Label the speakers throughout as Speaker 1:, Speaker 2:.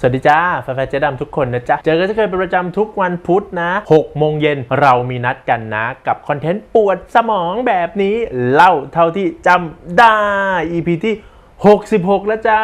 Speaker 1: สวัสดีจ้าแฟนๆเจ๊ดำทุกคนนะจ๊ะ เจอกันจะเคยเป็นประจำทุกวันพุธนะ6โมงเย็นเรามีนัดกันนะ กับคอนเทนต์ปวดสมองแบบนี้ เล่าเท่าที่จำได้ EP ที่ 66 แล้วจ้า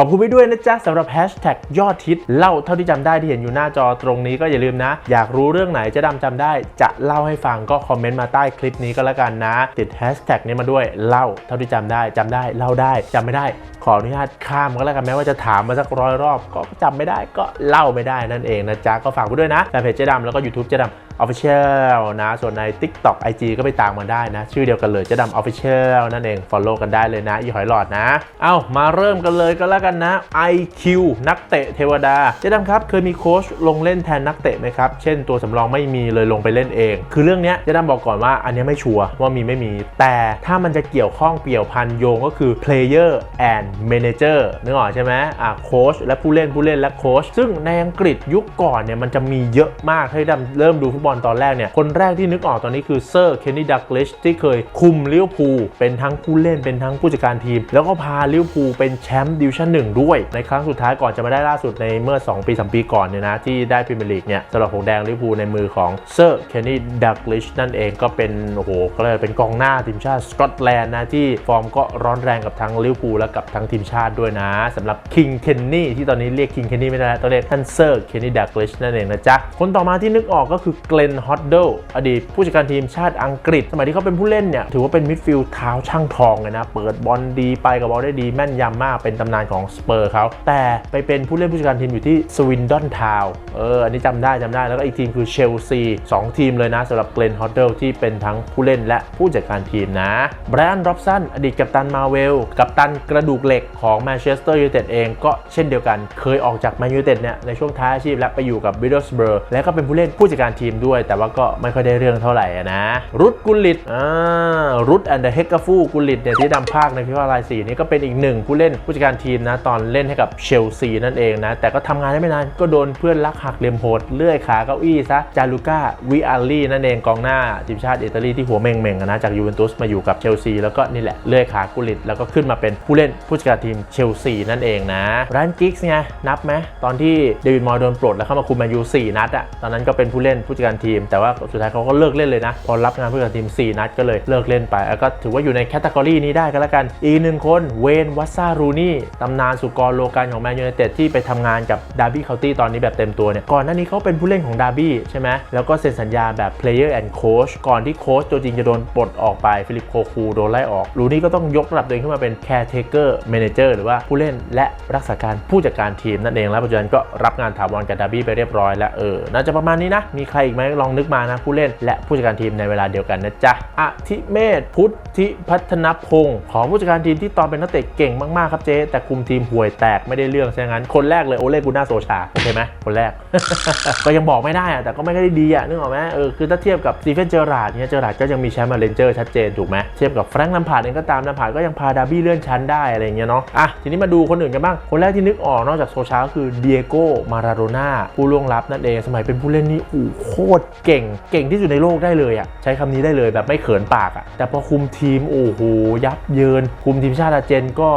Speaker 1: อบคุณไปด้วยนะจ๊ะสำหรับแฮชแท็กยอดฮิตเล่าเท่าที่จำได้ที่เห็นอยู่หน้าจอตรงนี้ก็อย่าลืมนะ อยากรู้เรื่องไหนเจะดำจำได้ จะเล่าให้ฟังก็คอมเมนต์มาใต้คลิปนี้ก็แล้วกันนะ ติดแฮชแท็กนี้มาด้วยเล่าเท่าที่จำได้จำได้เล่าได้จำไม่ได้ ขออนุญาตข้ามก็แล้วกันแม้ว่าจะถามมาสักร้อยรอบ ก็จำไม่ได้ก็เล่าไม่ได้นั่นเองนะจ๊ะก็ฝากไปด้วยนะแฟนเพจเจ๊ดำแล้วก็ YouTube เจ๊ดำ Official นะ ส่วนใน TikTok IG ก็ไปตามมาได้นะ ชื่อเดียวกันเลยเจ๊ดำ Official นั่นเอง Follow กันได้เลยนะอีหอยหลอดนะ เอ้ามาเริ่มกันเลยก็แล้วกันนะ IQ นักเตะเทวดาเจ๊ดำครับเคยมีโค้ชลงเล่นแทนนักเตะไหมครับ เช่นตัวสำรองไม่มีเลยลงไปเล่นเอง คือเรื่องนี้เจ๊ดำบอกก่อนว่าอันนี้ไม่ชัวร์ว่ามีไม่มี แต่ถ้ามันจะเกี่ยวข้องเกี่ยวพันโยงก็คือ player and manager นึกออกใช่ไหมอะโค้ชและผู้เล่นผู้เล่นและโค้ชซึ่งในอังกฤษยุคก่อนเนี่ยมันจะมีเยอะมากให้ดำเริ่มดูฟุตบอลตอนแรกเนี่ย คนแรกที่นึกออกตอนนี้คือเซอร์เคนนี่ดักลิชที่เคยคุมลิเวอร์พูลเป็นทั้งผู้เล่นเป็นทั้งผู้จัดการทีม แล้วก็พาลิเวอร์พูลเป็นแชมป์ดิวชั่นหนึ่งด้วย ในครั้งสุดท้ายก่อนจะมาได้ล่าสุดในเมื่อ 2 ปี 3 ปีก่อนเนี่ยนะ ที่ได้พรีเมียร์ลีกเนี่ยสำหรับหงแดงลิเวอร์พูลในมือของเซอร์เคนนี่ดักลิชนั่นเองก็เป็นโอ้โหก็เลยเป็นกองหน้าทีมชาติสกอตแลนด์นะ ที่ฟอร์มก็ร้อนแรงกับทั้งลิเวอร์พูลและกับทั้งทีมชาติด้วยนะสำหรับคิงเคนนี่ที่ตอนนี้เรียกคิงเคนนี่ไม่ได้ต้องเรียกท่านเซอร์เคนนี่ดักลิชนั่นเองนะจ๊ะคนต่อมาที่นึกออกก็คือเกลนฮอตเดลอดีตผู้จัดการทีมชาติอังกฤษ สมัยที่เขาเป็นผู้เล่นเนี่ย ถือว่าเป็นมิดฟิลด์เท้าช่างทองเลยนะ เปิดบอลดีไปกับบอลได้ดีแม่นยำมากเป็นตำนานของสเปอร์เขาแต่ไปเป็นผู้เล่นผู้จัดการทีมอยู่ที่สวินดอนทาวเอออันนี้จำได้จำได้แล้วก็อีกทีมคือเชลซีสองทีมเลยนะสำหรับเกลนฮอตเดลที่เป็นทั้งผู้เล่นและผู้จัดการทีมนะแบรนด์ร็อบสันอดีตกัปตันมาเวลกัปตันกระดูกเหล็กของแมนเชสเตอร์ยูไนเต็ดเองก็เช่นเดียวกัน เคยออกจากแมนยูไนเต็ดเนี่ยในช่วงท้ายอาชีพและไปอยู่กับบิดเดิลสเบอร์และก็เป็นผู้เล่นผู้จัดการทีมด้วยแต่ว่าก็ไม่ค่อยได้เรื่องเท่าไหร่นะรุดกุลิตอ่ารุดแอนเดอร์เฮกกาฟูกุลิตเนี่ยที่ดำภาคในพิวารายสีนี่ก็เป็นอีกหนึ่งผู้เล่นผู้จัดการทีมนะตอนเล่นให้กับเชลซีนั่นเองนะ แต่ก็ทำงานได้ไม่นานก็โดนเพื่อนลักหักเหลี่ยมโหดเลื่อยขาเก้าอี้ซะจารุก้าวิอารีนั่นเองกองหน้าทีมชาติอิตาลีที่หัวเม่งๆอะนะจากยูเวนตุสมาอยู่กับเชลซีแล้วก็นี่แหละเลื่อยขากุลิตแล้วก็ขึ้นมาเป็นผู้เล่นผู้จัดการทีมเชลซีนั่นเองนะร้านกิกส์ไงนับไหมตอนที่เดวิดมอยโดนปลดแล้วเข้ามาคุมแมนยู4นัดอะตอนนั้นก็เป็นผู้เล่นผู้จัดการทีม แต่ว่าสุดท้ายเขาก็เลิกเล่นเลยนะ พอรับงานผู้จัดการทีม 4 นัดก็เลยเลิกเล่นไป แล้วก็ถือว่าอยู่ในแคตตากรีนี้ได้ก็แล้วกัน อีกหนึ่งคนเวนวัซารูนี่ตำนานสุกรโลกันของแมนยูไนเต็ดที่ไปทำงานกับดาร์บี้เคาน์ตี้ตอนนี้แบบเต็มตัวเนี่ยก่อนหน้านี้เขาเป็นผู้เล่นของดาร์บี้ใช่ไหมแล้วก็เซ็นสัญญาแบบ player and coach ก่อนที่โค้ชตัวจริงจะโดนปลดออกไปฟิลิปโคคูโดนไล่ออกรูนี่ก็ต้องยกระดับตัวเองขึ้นมาเป็น caretaker manager หรือว่าผู้เล่นและรักษาการผู้จัดการทีมนั่นเองแล้วปัจจุบันก็รับงานถาวรกับดาร์บี้ไปเรียบร้อยแล้วเออน่าจะประมาณนี้นะมีใครอีกไหมลองนึกมานะผู้เล่น และผู้จัดการทีมในเวลาเดียวกันนะจ๊ะอธิเมธพุทธิพัฒนพงศ์ของผู้จัดการทีมที่ตอนเป็นนักเตะเก่งมากๆครับเจ๊แต่คุมทีมห่วยแตกไม่ได้เรื่องซะงั้นคนแรกเลยโอเล่กูน่าโซชาโอเคไหมคนแรก ก็ยังบอกไม่ได้อะแต่ก็ไม่ได้ดีอะนึกออกไหมเออคือถ้าเทียบกับสตีเฟนเจอราร์ดเนี่ยเจอราร์ดก็ยังมีแชมป์มาเลนเจอร์ชัดเจนถูกไหมเทียบกับแฟรงค์ลัมพาร์ดเองก็ตามลัมพาร์ดก็ยังพาดาบี้เลื่อนชั้นได้อะไรเงี้ยเนาะอะทีนี้มาดูคนอื่นกันบ้างคนแรกที่นึกออกนอกจากโซชาก็คือเดียโก้มาราโดน่าผู้ล่วงลับนั่นเองสมัยเป็นผู้เล่นนี่อู้โคตรเก่ง เก่งที่สุดในโลกได้เลยอะใช้คำนี้ได้เลยแบบไม่เขินปากอะแต่พอคุมทีมโอ้โหยับเยิน คุมทีมชาติอาเจนก็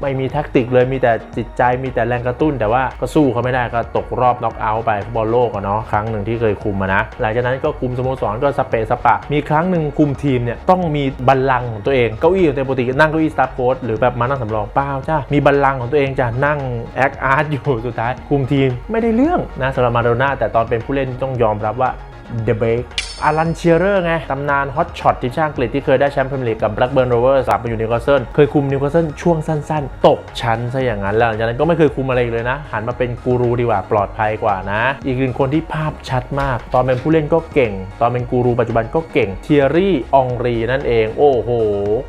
Speaker 1: ไม่มีแท็กติกเลยมีแต่จิตใจมีแต่แรงกระตุ้น แต่ว่าก็สู้เขาไม่ได้ก็ตกรอบน็อกเอาท์ไปบอลโลกอะเนาะครั้งหนึ่งที่เคยคุมมานะหลังจากนั้นก็คุมสโมสรก็สเปะสปะ มีครั้งหนึ่งคุมทีมเนี่ยต้องมีบัลลังของตัวเองเก้าอี้ของตัวปกตินั่งเก้าอี้สตาร์โค้ดหรือแบบมานั่งสำรองเปล่าจ้ามีบัลลังของตัวเองจะนั่งแอคอาร์ตอยู่สุดท้ายคุมทีมไม่ได้เรื่องนะสำหรับมาโดน่าแต่ตอนเป็นผู้เล่นต้องยอมรับว่า debate อารันเชียร์เรอร์ไงตำนานฮอตช็อตทีมชาติอังกฤษที่เคยได้แชมป์พรีเมียร์ลีกกับแบล็กเบิร์นโรเวอร์สลับไปอยู่นิวคาสเซิลเคยคุมนิวคาสเซิลช่วงสั้นๆ ตกชั้นซะอย่างนั้นแล้วหลังจากนั้นก็ไม่เคยคุมอะไรอีกเลยนะ หันมาเป็นกูรูดีกว่าปลอดภัยกว่านะ อีกหนึ่งคนที่ภาพชัดมาก ตอนเป็นผู้เล่นก็เก่ง ตอนเป็นกูรูปัจจุบันก็เก่งเทียรี่องรีนั่นเอง โอ้โห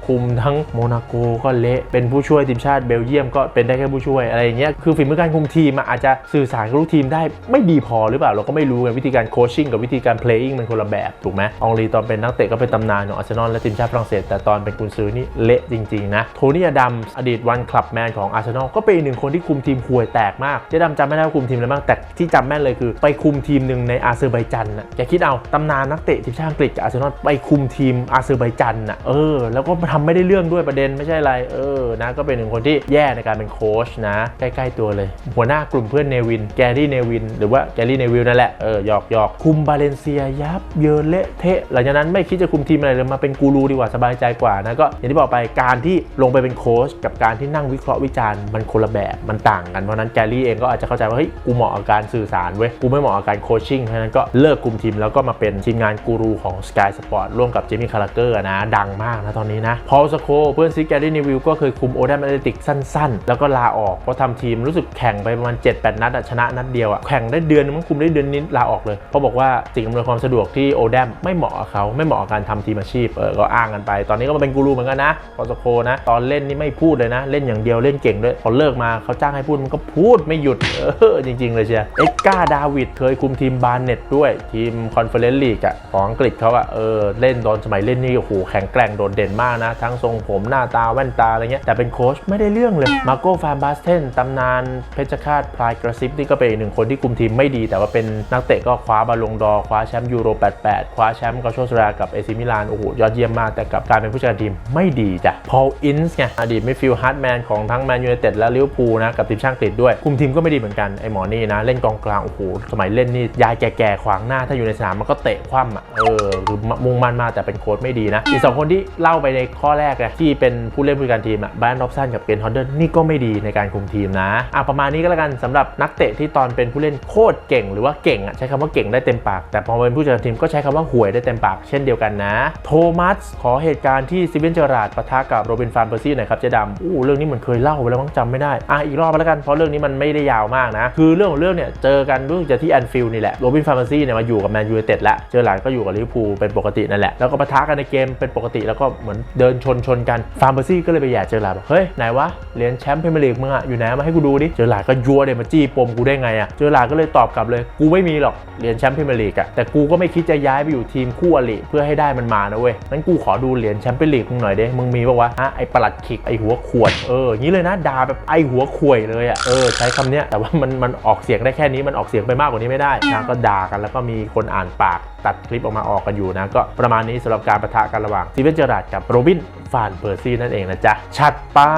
Speaker 1: คุมทั้งโมนาโกก็เละเป็นผู้ช่วยทีมชาติเบลเยียมก็เป็นได้แค่ผู้ช่วยอะไรอย่างเงี้ยคือฝีมือการคุมทีมอะอาจจะสื่อสารกับลูกทีมได้ไม่ดีพอหรือเปล่าเราก็ไม่รู้ไงวิธีการโคชชิ่งกับวิธีการเพลย์อิงมันคนละแแบบถูกไหมอองลีตอนเป็นนักเตะก็เป็นตำนานของอาร์เซนอลและทีมชาติฝรั่งเศส แต่ตอนเป็นกุนซือนี่เละจริงๆนะโทนี่อดัมอดีตวันคลับแมนของอาร์เซนอลก็เป็นหนึ่งคนที่คุมทีมห่วยแตกมากเจ๊ดำจำไม่ได้ว่าคุมทีมอะไรบ้างแต่ที่จำแม่นเลยคือ ไปคุมทีมหนึ่งในอาเซอร์ไบจันน่ะแกคิดเอาตำนานนักเตะทีมชาติอังกฤษกับอาร์เซนอลไปคุมทีมอาเซอร์ไบจันน่ะเออแล้วก็ทำไม่ได้เรื่องด้วยประเด็นไม่ใช่อะไรเออนะก็เป็นหนึ่งคนที่แย่ในการเป็นโค้ชนะใกล้ๆตัวเลย หัวหน้ากลุ่มเพื่อนเนวินแกรี่เนวินหรือว่าแกรี่เนวิลนั่นแหละเออหยอกหยอกคุมบาเลนเซียยับเยินเละเทะหลังจากนั้นไม่คิดจะคุมทีมอะไรเลยมาเป็นกูรูดีกว่าสบายใจกว่านะก็อย่างที่บอกไปการที่ลงไปเป็นโค้ชกับการที่นั่งวิเคราะห์วิจารณ์มันคนละแบบมันต่างกันเพราะนั้นแกรี่เองก็อาจจะเข้าใจว่าเฮ้ยกูเหมาะกับการสื่อสารเว้ยกูไม่เหมาะกับการโคชชิ่งเพราะนั้นก็เลิกคุมทีมแล้วก็มาเป็นทีมงานกูรูของ Sky Sport ร่วมกับเจมี่คาราเกอร์นะดังมากนะตอนนี้นะพอลสโคเพื่อนซิกแกรี่นิวิลก็เคยคุมโอเดมแอตเลติกสั้นๆ แล้วก็ลาออกเพราะทำทีมรู้สึกแข่งไปประมาณ 7-8 นัดชนะนัดเดียวอะแข่งได้เดือนมันคุมได้เดือนนี้ลาออกเลยเพราะบอกว่าสิ่งอำนวยความสะดวกที่โอเดมไม่เหมาะกับเขาไม่เหมาะกับการทำทีมอาชีพเออก็อ้างกันไป ตอนนี้ก็มาเป็นกูรูเหมือนกันนะพอสโคนะ ตอนเล่นนี่ไม่พูดเลยนะ เล่นอย่างเดียวเล่นเก่งด้วย พอเลิกมาเขาจ้างให้พูดมันก็พูดไม่หยุดเออจริง ๆ เลยเชียเอ็กกาดาวิดเคยคุมทีมบาร์เน็ตด้วยทีมคอนเฟอเรนซ์ลีกอะของอังกฤษเขาอะเออเล่นตอนสมัยเล่นนี่โอ้โหแข็งแกร่งโดดเด่นมากนะ ทั้งทรงผมหน้าตาแว่นตาอะไรเงี้ยแต่เป็นโค้ชไม่ได้เรื่องเลยมาโก้ฟานบาสเทนตำนานเพชรฆาตพลายกระซิบนี่ก็เป็นหนึ่งคนที่คุมทีมไม่ดี แต่ว่าเป็นนักเตะก็คว้าบอลงดอคว้าแชมป์ยูโร88คว้าแชมป์กาโชสรากับเอซิมิลานโอ้โหยอดเยี่ยมมากแต่กับการเป็นผู้จัดการทีมไม่ดีจ้ะพอลอินส์ไงอดีตมิดฟิลด์ฮาร์ดแมนของทั้งแมนยูไนเต็ดและลิเวอร์พูลนะกับทีมชาติอังกฤษด้วย คุมทีมก็ไม่ดีเหมือนกันไอหมอนี่นะ เล่นกองกลางโอ้โหสมัยเล่นนี่ยายแก่ๆขวางหน้าถ้าอยู่ในสนามมันก็เตะคว่ำอะเออคือมุ่งมั่นมากแต่เป็นโค้ชไม่ดีนะอีกสองคนที่เล่าไปในข้อแรกเลยที่เป็นผู้เล่นผู้จัดการทีมอะแบรนด์ร็อบสันกับเกนฮอนเดอร์นี่ก็ไม่ดีในการคุมทีมนะอะประมาณนี้ก็แล้วกันสำหรับนักเตะที่ตอนเป็นผู้เล่นโคตรเก่ง หรือว่าเก่งอะใช้คำว่าเก่งได้เต็มปาก แต่พอเป็นผู้จัดการทีมก็ใช้คำว่าหวยได้เต็มปากเช่นเดียวกันนะ โทมัสขอเหตุการณ์ที่ซิเวนเจอราดปะทะกับโรบินฟานเปอร์ซี่หน่อยครับเจดำอู้เรื่องนี้เหมือนเคยเล่าไปแล้วมั้งจำไม่ได้อะอีกรอบไปแล้วกันเพราะเรื่องนี้มันไม่ได้ยาวมากนะ คือเรื่องของเรื่องเนี่ยเจอกันรู้สึกจะที่แอนฟิลด์นี่แหละโรบินฟานเปอร์ซี่เนี่ยมาอยู่กับแมนยูไนเต็ดแล้วเจอหลานก็อยู่กับลิเวอร์พูลเป็นปกตินั่นแหละแล้วก็ปะทะกันในเกมเป็นปกติแล้วก็เหมือนเดินชนชนกันฟานเปอร์ซี่ก็เลยไปแย่เจอหลานบอกเฮ้ยไหนวะเหรียญแชมป์พรีเมียร์ลีกมึงอะอยู่ไหนมาให้กูดูดิเจอหลานก็ยัวเดยมาจี้ปมกูได้ไงอะเจอหลานก็เลยตอบกลับเลยกูไม่มีหรอกเหรียญแชมป์พรีเมียร์ลีกอะแต่กูก็ไม่คิดจะย้ายไปอยู่ทีมคู่อริเพื่อให้ได้มันมานะเว้ยงั้นกูขอดูเหรียญแชมเปี้ยนลีกมึงหน่อยเด้มึงมีปะวะฮะไอประหลัดขิกไอหัวขวดเอออย่างนี้เลยนะด่าแบบไอหัวขวยเลยอะเออใช้คำเนี้ยแต่ว่ามันมันออกเสียงได้แค่นี้มันออกเสียงไปมากกว่านี้ไม่ได้นะก็ด่ากันแล้วก็มีคนอ่านปากตัดคลิปออกมาออกกันอยู่นะก็ประมาณนี้สำหรับการประทะกันระหว่างซีเวนเจอราดกับโรบินฟานเปอร์ซี่นั่นเองนะจ๊ะชัดป้า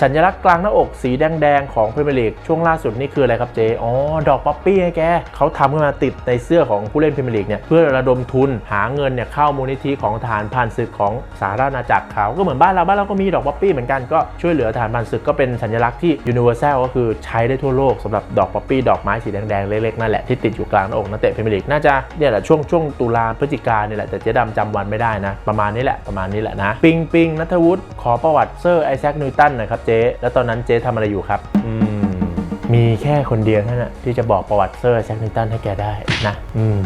Speaker 1: สัญลักษณ์กลางหน้าอกสีแดงๆของพรีเมียร์ลีกช่วงล่าสุดนี่คืออะไรครับเจอ๋อดอกป๊อปปี้ไงแกเขาทำขึ้นมาติดในเสื้อของผู้เล่นพรีเมียร์ลีกเนี่ยเพื่อระดมทุน หาเงินเนี่ยเข้ามูลนิธิของทหารผ่านศึกของสาธารณจักรเขาก็เหมือนบ้านเราบ้านเราก็มีดอกป๊อปปี้เหมือนกันก็ช่วยเหลือทหารผ่านศึกก็เป็นสัญลักษณ์ที่ยูนิเวอร์แซลก็คือใช้ได้ทั่วโลกสำหรับดอกป๊อปปี้ดอกไม้สีแดงๆเล็กๆนั่นแหละที่ติดอยู่กลางหน้าอกนักเตะพรีเมียร์ลีกน่าจะเนี่ยแหละช่วงช่วงตุลาพฤศจิกาเนี่ยแหละแต่เจ๊ดำจำวันไม่ได้นะ ประมาณนี้แหละประมาณนี้แหละนะปิงปิงนัทวุฒิขอประวัติเซอร์ไอแซคนิวตันหน่อยครับเจ๊แล้วตอนนั้นเจ๊ทำอะไรอยู่ครับอืมมีแค่คนเดียวเท่านั้นนะที่จะบอกประวัติเซอร์ไอแซคนิวตันให้แกได้นะ อืม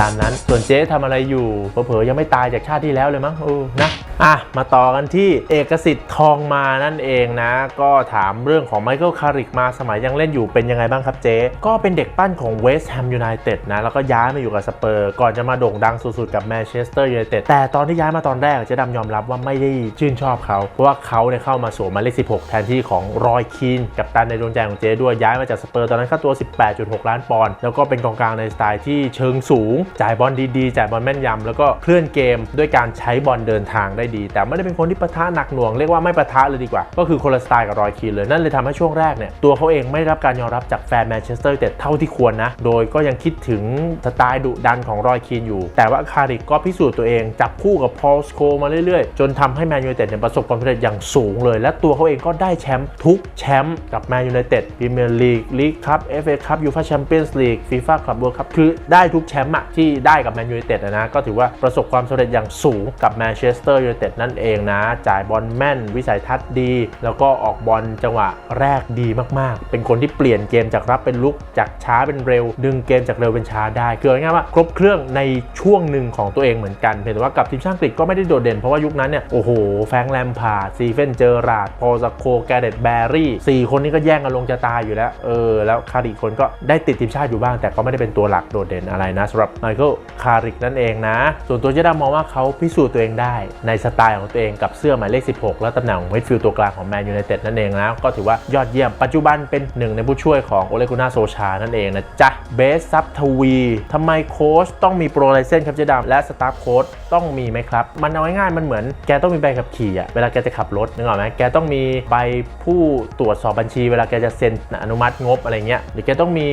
Speaker 1: ตามนั้นส่วนเจ๊ทำอะไรอยู่เผลอๆยังไม่ตายจากชาติที่แล้วเลยมั้งเออนะอะมาต่อกันที่เอกสิทธิ์ทองมานั่นเองนะ ก็ถามเรื่องของไมเคิลคาริกมาสมัยยังเล่นอยู่เป็นยังไงบ้างครับเจ๊ ก็เป็นเด็กปั้นของเวสต์แฮมยูไนเต็ดนะ แล้วก็ย้ายมาอยู่กับสเปอร์ ก่อนจะมาโด่งดังสุดๆกับแมนเชสเตอร์ยูไนเต็ดแต่ตอนที่ย้ายมาตอนแรกเจ๊ดำยอมรับว่าไม่ได้ชื่นชอบเขา เพราะว่าเขาเนี่ยเข้ามาสวมหมายเลข 16 แทนที่ของรอยคีนกับตันในดวงใจของเจ๊ด้วยย้ายมาจากสเปอร์ตอนนั้นค่าตัว 18.6 ล้านปอนด์แล้วก็เป็นกองกลางในสไตล์ที่เชิงสูงจ่ายบอลดีๆ จ่ายบอลแม่นยำแล้วก็เคลื่อนเกมด้วยการใช้บอลเดินทางได้ดี แต่ไม่ได้เป็นคนที่ปะทะหนักหน่วงเรียกว่าไม่ปะทะเลยดีกว่า ก็คือคนละสไตล์กับรอยคีนเลย นั่นเลยทำให้ช่วงแรกเนี่ยตัวเขาเองไม่ได้รับการยอมรับจากแฟนแมนเชสเตอร์เต็ดเท่าที่ควรนะ โดยก็ยังคิดถึงสไตล์ดุดันของรอยคีนอยู่ แต่ว่าคาริกก็พิสูจน์ตัวเอง จับคู่กับพอลสโคมาเรื่อยๆ จนทำให้แมนยูไนเต็ดเนี่ยประสบความสำเร็จอย่างสูงเลย และตัวเขาเองก็ได้แชมป์ทุกแชมป์กับแมนยูไนเต็ดพรีเมียร์ลีกลีกคัพเอฟเอคัพยูฟ่าแชมเปี้ยนส์ลีกฟีฟ่าคลับเวิลด์คัพคือได้ทุกแชมป์อะที่ได้กับแมนยูไนเต็ดนะก็ถือว่าประสบความสำเร็จอย่างสูงกับแมนเชสเตอร์ยูไนเต็ดนั่นเองนะ จ่ายบอลแม่นวิสัยทัศน์ดี แล้วก็ออกบอลจังหวะแรกดีมากๆ เป็นคนที่เปลี่ยนเกมจากรับเป็นลุกจากช้าเป็นเร็ว ดึงเกมจากเร็วเป็นช้าได้คือง่ายๆว่าครบเครื่องในช่วงหนึ่งของตัวเองเหมือนกันเพียงแต่ว่ากับทีมชาติอังกฤษก็ไม่ได้โดดเด่นเพราะว่ายุคนั้นเนี่ยโอ้โหแฟงแลมพาร์ดซีเฟนเจอราร์ดพอสโคแกเรตแบรี่สี่คนนี้ก็แย่งกันลงจะตายอยู่แล้วเออแล้วคาริคนก็ได้ติดทีมชาติอยู่บ้าง แต่ก็ไม่ได้เป็นตัวหลักโดดเด่นอะไรนะสำหรับไมเคิลคาริกนั่นเองนะ ส่วนตัวเจดามองว่าเขาพิสูจน์ตัวเองได้ ในสไตล์ของตัวเองกับเสื้อหมายเลข 16 และตำแหน่งของมิดฟิลด์ตัวกลางของแมนยูไนเต็ดนั่นเองนะก็ถือว่ายอดเยี่ยมปัจจุบันเป็นหนึ่งในผู้ช่วยของโอเลกุน่าโซชานั่นเองนะจ๊ะเบสซับทวีทำไมโค้ชต้องมีโปรไลเซนครับเจดามและสตาฟโค้ชต้องมีไหมครับ มันเอาง่ายๆมันเหมือนแกต้องมีใบขับขี่อะเวลาแกจะขับรถนึกออกไหมแกต้องมีใบผู้ตรวจสอบบัญชี เวลาแกจะเซ็นอนุมัติงบอะไรเงี้ยหรือแกต้องมี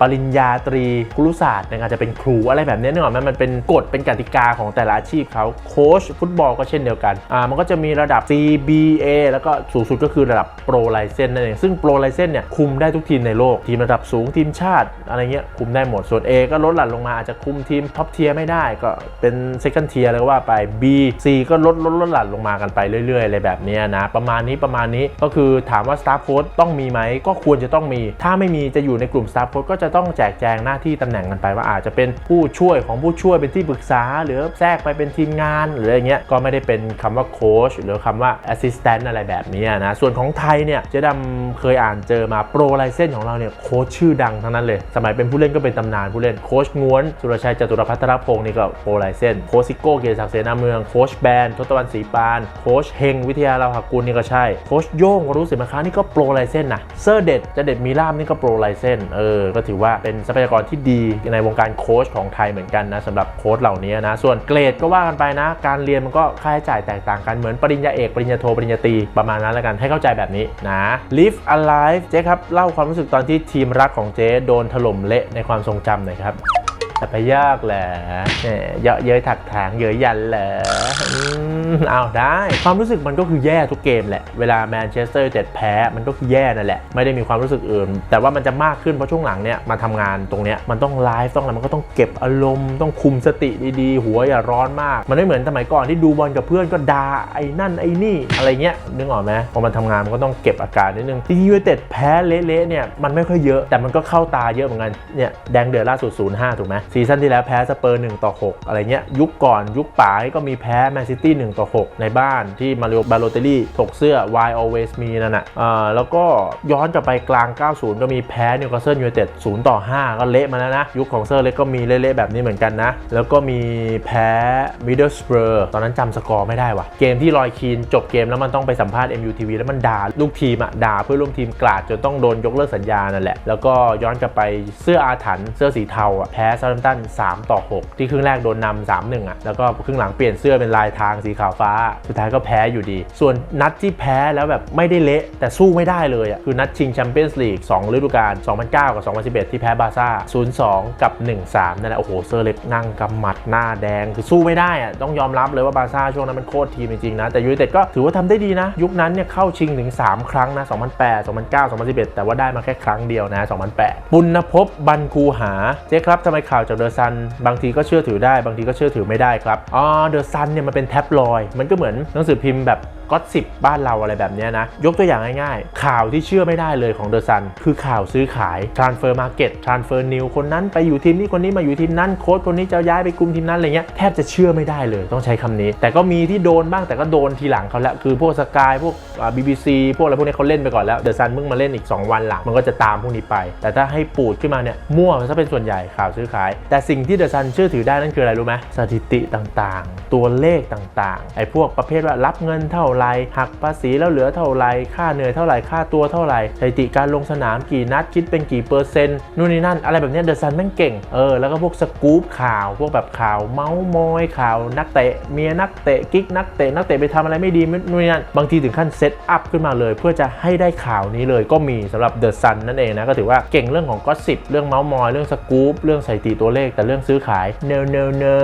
Speaker 1: ปริญญาตรีครุศาสตร์ในการจะเป็นครูอะไรแบบนี้นึกออกไหมมันเป็นกฎเป็นกติกาของแต่ละอาชีพเขาโค้ชฟุตบอลก็เช่นเดียวกันอ่ามันก็จะมีระดับ CBA แล้วก็สูงสุดก็คือระดับโปรไลเซนนั่นเองซึ่งโปรไลเซนเนี่ยคุมได้ทุกทีมในโลกทีมระดับสูงทีมชาติอะไรเงี้ยคุมได้หมดส่วน A ก็ลดหลั่นลงมาอาจจะคุมทีมท็อปเทียร์ไม่ได้ก็เป็น second tier เลยว่าไป B C ก็ลดลดลดหลั่นลงมากันไปเรื่อยๆอะไรแบบนี้นะประมาณนี้ประมาณนี้ก็คือถามว่า staff coach ต้องมีไหมก็ควรจะต้องมี ถ้าไม่มีจะอยู่ในกลุ่ม staff coach ก็จะต้องแจกแจงหน้าที่ตำแหน่งกันไปว่าอาจจะเป็น็นผู้ช่วยของผู้ช่วยเป็นที่ปรึกษา หรือแทรกไปเป็นทีมงานหรืออะไรเงี้ยก็ไม่ได้เป็นคำว่าโค้ชหรือคำว่า assistant อะไรแบบนี้นะส่วนของไทยเนี่ยเจ๊ดำเคยอ่านเจอมาโปรไลเซนของเราเนี่ยโค้ชชื่อดังทั้งนั้นเลย สมัยเป็นผู้เล่นก็เป็นตำนานผู้เล่นโค้ชง้วนสุรชัยจตุรพัฒนพงศ์นี่ก็โปรไลเซนโค้ชซิโก้เกียรติศักดิ์เสนาเมืองโค้ชแบนทศตวรรณศรีปานโค้ชเฮงวิทยาลาภกุลนี่ก็ใช่โค้ชโย่งวรุษศิลปค้านี่ก็โปรไลเซนนะเซอร์เด็ดจะเด็ดมีล่ามนี่ก็โปรไลเซนเออก็ถือว่าเป็นทรัพยากรที่ดีในวงการโค้้ชของไทยเหมือนกันนะสำหรับโค้ชเหล่านี้นะ ส่วนเกรดก็ว่ากันไปนะ การเรียนมันก็ค่าใช้จ่ายแตกต่างกันเหมือนปริญญาเอกปริญญาโทปริญญาตรีประมาณนั้นแล้วกันให้เข้าใจแบบนี้นะ Live Alive เจ๊ครับเล่าความรู้สึกตอนที่ทีมรักของเจ๊โดนถล่มเละในความทรงจำหน่อยครับแต่ไปยากแหละแหมเยอะเย้ยถักถางเย้ยยันเหละ อืมเอาได้ ความรู้สึกมันก็คือแย่ทุกเกมแหละ เวลาแมนเชสเตอร์เต็ดแพ้มันก็คือแย่นั่นแหละ ไม่ได้มีความรู้สึกอื่น แต่ว่ามันจะมากขึ้นเพราะช่วงหลังเนี่ยมาทำงานตรงเนี้ยมันต้องไลฟ์ต้องอะไรมันก็ต้องเก็บอารมณ์ต้องคุมสติดีๆ หัวอย่าร้อนมาก มันไม่เหมือนสมัยก่อนที่ดูบอลกับเพื่อนก็ด่าไอ้นั่นไอ้นี่อะไรเงี้ยนึกออกไหมพอมันทำงานมันก็ต้องเก็บอาการนิดนึงที่ยูไนเต็ดแพ้เละๆเนี่ยมันไม่ค่อยเยอะแต่มันก็เข้าตาเยอะเหมือนกันเนี่ยแดงเดือดล่าสุด 0-5 ถูกไหมซีซั่นที่แล้วแพ้สเปอร์1ต่อ6อะไรเงี้ยยุคก่อนยุคป๋าก็มีแพ้แมนซิตี้1ต่อ6 ในบ้านที่มาริโอบาโลเตลี่ถกเสื้อ Why Always Me นั่นนะอ่าแล้วก็ย้อนกลับไปกลาง 90 ก็มีแพ้นิวคาสเซิลยูไนเต็ด0ต่อ 5 ก็เละมาแล้วนะ ยุคของเซอร์เล็กก็มีเละๆแบบนี้เหมือนกันนะ แล้วก็มีแพ้มิดเดิลสเปอร์ตอนนั้นจำสกอร์ไม่ได้ว่ะ เกมที่ลอยคีนจบเกมแล้วมันต้องไปสัมภาษณ์ MUTV แล้วมันด่าลูกทีมอะด่าเพื่อร่วมทีมกลาดจนต้องโดนยกเลิกสัญญานั่นแหละ แล้วก็ย้อนกลับไปเสื้ออาถรรพ์เสื้อสีเทาอะแพ้ซาร์ตัน3ต่อ 6 ที่ครึ่งแรกโดนนำ3-1อะแล้วก็ครึ่งหลังเปลี่ยนเสื้อเป็นลายทางสีขาวฟ้า สุดท้ายก็แพ้อยู่ดี ส่วนนัดที่แพ้แล้วแบบไม่ได้เละแต่สู้ไม่ได้เลยอะคือนัดชิงแชมเปี้ยนส์ลีก2ฤดูกาล2009 กับ 2011 ที่แพ้บาซ่า 0-2 กับ 1-3 นั่นแหละ โอ้โห เซอร์เล็กนั่งกำหมัดหน้าแดง คือสู้ไม่ได้อะต้องยอมรับเลยว่าบาซ่าช่วงนั้นมันโคตรทีมจริงๆนะ แต่ยูไนเต็ดก็ถือว่าทำได้ดีนะ ยุคนั้นเนี่ยเข้าชิงถึง 3 ครั้งนะ 2008 2009 2011 แต่ว่าได้มาแค่ครั้งเดียวนะ 2008 ปุณณภพบันคูหา เจ๊ครับทำไมข่าวจากเดอะซันบางทีก็เชื่อถือได้ บางทีก็เชื่อถือไม่ได้ครับ อ๋อ เดอะซันเนี่ยมันเป็นแท็บลอยมันก็เหมือนหนังสือพิมพ์แบบก็สิบบ้านเราอะไรแบบเนี้ยนะ ยกตัวอย่างง่ายๆ ข่าวที่เชื่อไม่ได้เลยของเดอะซันคือข่าวซื้อขาย transfer market transfer new คนนั้นไปอยู่ทีมนี้คนนี้มาอยู่ทีมนั้นโค้ชคนนี้จะย้ายไปกลุ่มทีมนั้นอะไรเงี้ยแทบจะเชื่อไม่ได้เลยต้องใช้คำนี้ แต่ก็มีที่โดนบ้างแต่ก็โดนทีหลังเขาแล้วคือพวกสกายพวกบีบีซีพวกอะไรพวกนี้เขาเล่นไปก่อนแล้วเดอะซันเพิ่งมาเล่นอีก 2 วันหลังมันก็จะตามพวกนี้ไป แต่ถ้าให้ปูดขึ้นมาเนี่ยมั่วซะเป็นส่วนใหญ่ข่าวซื้อขาย แต่สิ่งที่เดอะซันเชื่อถือได้นั่นคืออะไรรู้ไหมสถิติต่างๆ ตัวเลขต่างๆไอ้พวกประเภทว่ารับเงินเท่าไรหักภาษีแล้วเหลือเท่าไรค่าเหนื่อยเท่าไรค่าตัวเท่าไรสถิติการลงสนามกี่นัดคิดเป็นกี่เปอร์เซ็นต์นู่นนี่นั่นอะไรแบบนี้เดอะซันแม่งเก่งเออแล้วก็พวกสกู๊ปข่าวพวกแบบข่าวเมาส์มอยข่าวนักเตะเมียนักเตะกิ๊กนักเตะนักเตะไปทำอะไรไม่ดีนู่นนี่นั่นบางทีถึงขั้นเซตอัพขึ้นมาเลย เพื่อจะให้ได้ข่าวนี้เลยก็มีสำหรับเดอะซันนั่นเองนะก็ถือว่าเก่งเรื่องของก็สิบเรื่องเมาส์มอยเรื่องสกู๊ปเรื่องสถิติตัวเลขแต่เรื่องซื้อขาย no no no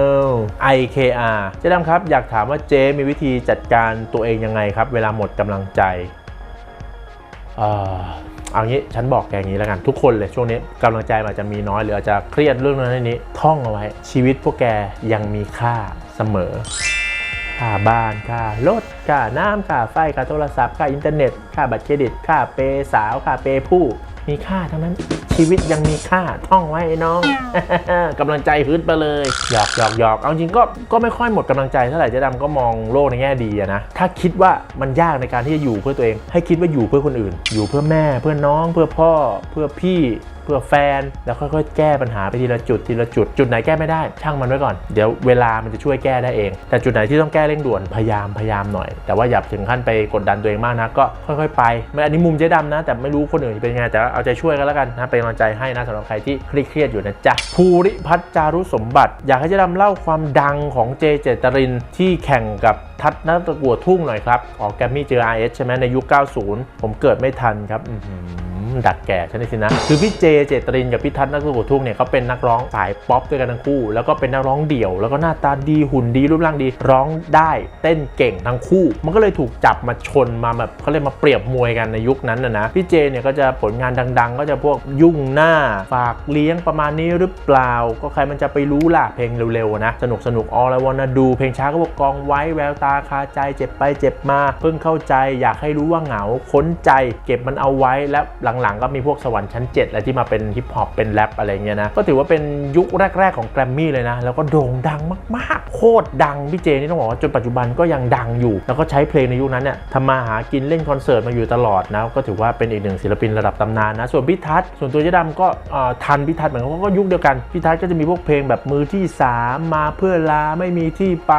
Speaker 1: IKR เจ๊ดำครับอยากถามว่าเจ๊มีวิธีจัดการตัวเองยังไงครับ เวลาหมดกำลังใจเอ่อเอางี้ฉันบอกแกอย่างนี้แล้วกันทุกคนเลยช่วงนี้กำลังใจมันอาจจะมีน้อยหรืออาจจะเครียดเรื่องนั้นเรื่องนี้ท่องเอาไว้ชีวิตพวกแกยังมีค่าเสมอค่าบ้านค่ารถค่าน้ำค่าไฟค่าโทรศัพท์ค่าอินเทอร์เน็ตค่าบัตรเครดิตค่าเปย์สาวค่าเปย์ผู้มีค่าทั้งนั้น ชีวิตยังมีค่าท่องไว้น้องกำลังใจฮึดไปเลยหยอกหยอกหยอกเอาจริงก็ก็ไม่ค่อยหมดกำลังใจเท่าไหร่เจ๊ดำก็มองโลกในแง่ดีนะถ้าคิดว่ามันยากในการที่จะอยู่เพื่อตัวเอง ให้คิดว่าอยู่เพื่อคนอื่น อยู่เพื่อแม่ เพื่อน้อง เพื่อพ่อ เพื่อพี่ เผื่อแฟน แล้วค่อยๆ แก้ปัญหาไปทีละจุดทีละจุด จุดไหนแก้ไม่ได้ ช่างมันไว้ก่อน เดี๋ยวเวลามันจะช่วยแก้ได้เอง แต่จุดไหนที่ต้องแก้เร่งด่วนพยายามพยายามหน่อย แต่ว่าอย่าถึงขั้นไปกดดันตัวเองมากนะก็ค่อยๆ ไปไม่อันนี้มุมเจ๊ดำนะ แต่ไม่รู้คนอื่นเป็นไงแต่เอาใจช่วยกันแล้วกันนะเป็นกำลังใจให้นะสำหรับใครที่เครียดอยู่นะจ๊ะภูริพัฒจารุสมบัติ อยากให้เจ๊ดำเล่าความดังของเจเจตรินที่แข่งกับ ทัศน์นักตะกัวทุ่งหน่อยครับออกแกมมี่เจอ RS ใช่ไหมในยุค 90 ผมเกิดไม่ทันครับอื้อหือดักแก่ใช่ไหมสินะ คือพี่เจเจตรินกับพี่ทัศน์นักตะกัวทุ่งเนี่ยเขาเป็นนักร้องสายป๊อปด้วยกันทั้งคู่ แล้วก็เป็นนักร้องเดี่ยว แล้วก็หน้าตาดีหุ่นดีรูปร่างดีร้องได้เต้นเก่งทั้งคู่ มันก็เลยถูกจับมาชนมาแบบเขาเรียกมาเปรียบมวยกันในยุคนั้นนะนะพี่เจเนี่ยก็จะผลงานดัง ๆ ก็จะพวกยุ่งหน้าฝากเลี้ยงประมาณนี้หรือเปล่า ก็ใครมันจะไปรู้ล่ะเพลงเร็วๆนะสนุกสนุก all I wanna do เพลงช้าก็บอกกองไว้แววตาาคาใจเจ็บไปเจ็บมา เพิ่งเข้าใจอยากให้รู้ว่าเหงาค้นใจเก็บมันเอาไว้และหลังๆ ก็มีพวกสวรรค์ชั้น7อะไรที่มาเป็นฮิปฮอปเป็นแรปอะไรเงี้ยนะก็ถือว่าเป็นยุคแรก ๆของแกรมมี่เลยนะ แล้วก็โด่งดังมากๆ โคตรดังพี่เจนี่ต้องบอกว่าจนปัจจุบันก็ยังดังอยู่ แล้วก็ใช้เพลงในยุคนั้นเนี่ยทำมาหากินเล่นคอนเสิร์ตมาอยู่ตลอดนะก็ถือว่าเป็นอีกหนึ่งศิลปินระดับตำนานนะส่วนพี่ทัศน์ส่วนตัวเจ๊ดำก็ทันพี่ทัศน์เหมือนกันก็ยุคเดียวกันพี่ทัศน์ก็จะมีพวกเพลงแบบมือที่สามมาเพื่อลาไม่มีที่ไป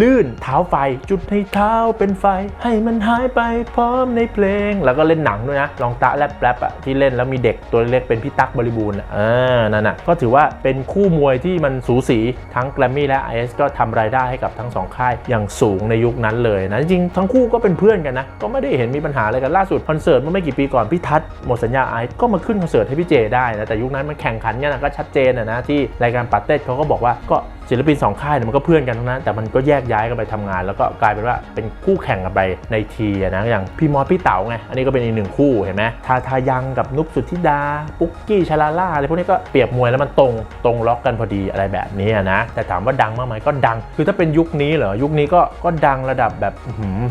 Speaker 1: ลื่นเท้าไฟจุดให้เท้าเป็นไฟ ให้มันหายไปพร้อมในเพลง แล้วก็เล่นหนังด้วยนะ ลองตะแรปแรปอะที่เล่นแล้วมีเด็กตัวเล็กเป็นพี่ตั๊กบริบูรณ์อะอ่านั่นน่ะก็ถือว่าเป็นคู่มวยที่มันสูสีทั้งแกรมมี่และ IS ก็ทำรายได้ให้กับทั้งสองค่ายอย่างสูงในยุคนั้นเลยนะจริงทั้งคู่ก็เป็นเพื่อนกันนะ ก็ไม่ได้เห็นมีปัญหาอะไรกันล่าสุดคอนเสิร์ตเมื่อไม่กี่ปีก่อนพี่ทัศน์หมดสัญญาไอซ์ก็มาขึ้นคอนเสิร์ตให้พี่เจได้นะแต่ยุคนั้นมันแข่งขันกันนะก็ชัดเจนนะนะที่รายการปาเต้เขาก็บอกว่าก็ ศิลปินสองค่ายเนี่ยมันก็เพื่อนกันทั้งนั้น แต่มันก็แยกย้ายกันไปทำงาน แล้วก็กลายเป็นว่าเป็นคู่แข่งกันไปในทีนะอย่างพี่มอสพี่เต๋าไงอันนี้ก็เป็นอีกหนึ่งคู่เห็นไหมทาทายังกับนุกสุธิดา ปุ๊กกี้ชาลาล่าอะไรพวกนี้ก็เปรียบมวยแล้วมันตรงตรงล็อกกันพอดีอะไรแบบนี้นะแต่ถามว่าดังมากไหมก็ดัง คือถ้าเป็นยุคนี้เหรอยุคนี้ก็ก็ดังระดับแบบ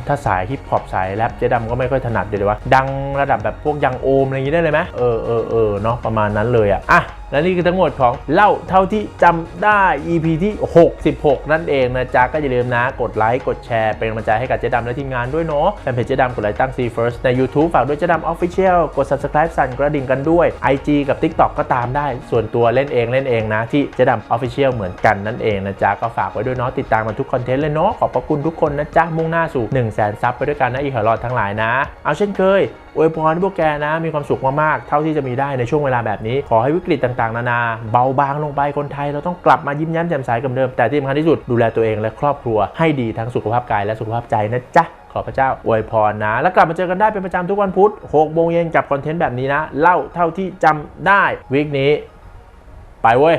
Speaker 1: ถ้าสายฮิปฮอปสายแรปเจ๊ดำก็ไม่ค่อยถนัดเดี๋ยวว่าดังระดับแบบพวกยังโอมอะไรอย่างนี้ได้เลยไหมเออเออเออเนาะประมาณนั้นเลยอะอะ และนี่คือทั้งหมดของเล่าเท่าที่จำได้ EP ที่ 66 นั่นเองนะจ๊ะ ก็อย่าลืมนะ กดไลค์ กดแชร์ เป็นกำลังใจให้กับเจ๊ดำและทีมงานด้วยเนาะแฟนเพจเจ๊ดำกดไลค์ตั้ง C First ใน YouTube ฝากด้วยเจ๊ดำ Official กด Subscribe สั่นกระดิ่งกันด้วย IG กับ TikTok ก็ตามได้ ส่วนตัวเล่นเองเล่นเองนะ ที่เจ๊ดำ Official เหมือนกันนั่นเองนะจ๊ะ ก็ฝากไว้ด้วยเนาะ ติดตามมันทุกคอนเทนต์เลยเนาะ ขอบพระคุณทุกคนนะจ๊ะ มุ่งหน้าสู่ 1 0 0 0 0แสนซับไปด้วยกันนะอีหอรอดทั้งหลายนะ เอาเช่นเคย อวยพรให้พวกแกนะมีความสุขมากๆ เท่าที่จะมีได้ในช่วงเวลาแบบนี้ ขอให้วิกฤตต่างๆ นานา เบาบางลงไปคนไทย เราต้องกลับมายิ้มแย้มแจ่มใสกับเดิม แต่ที่สำคัญที่สุดดูแลตัวเองและครอบครัวให้ดีทั้งสุขภาพกายและสุขภาพใจนะจ๊ะขอพระเจ้าอวยพรนะ แล้วกลับมาเจอกันได้เป็นประจำทุกวันพุธ6โมงเย็นกับคอนเทนต์แบบนี้นะ เล่าเท่าที่จำได้วีคนี้ ไปเว้ย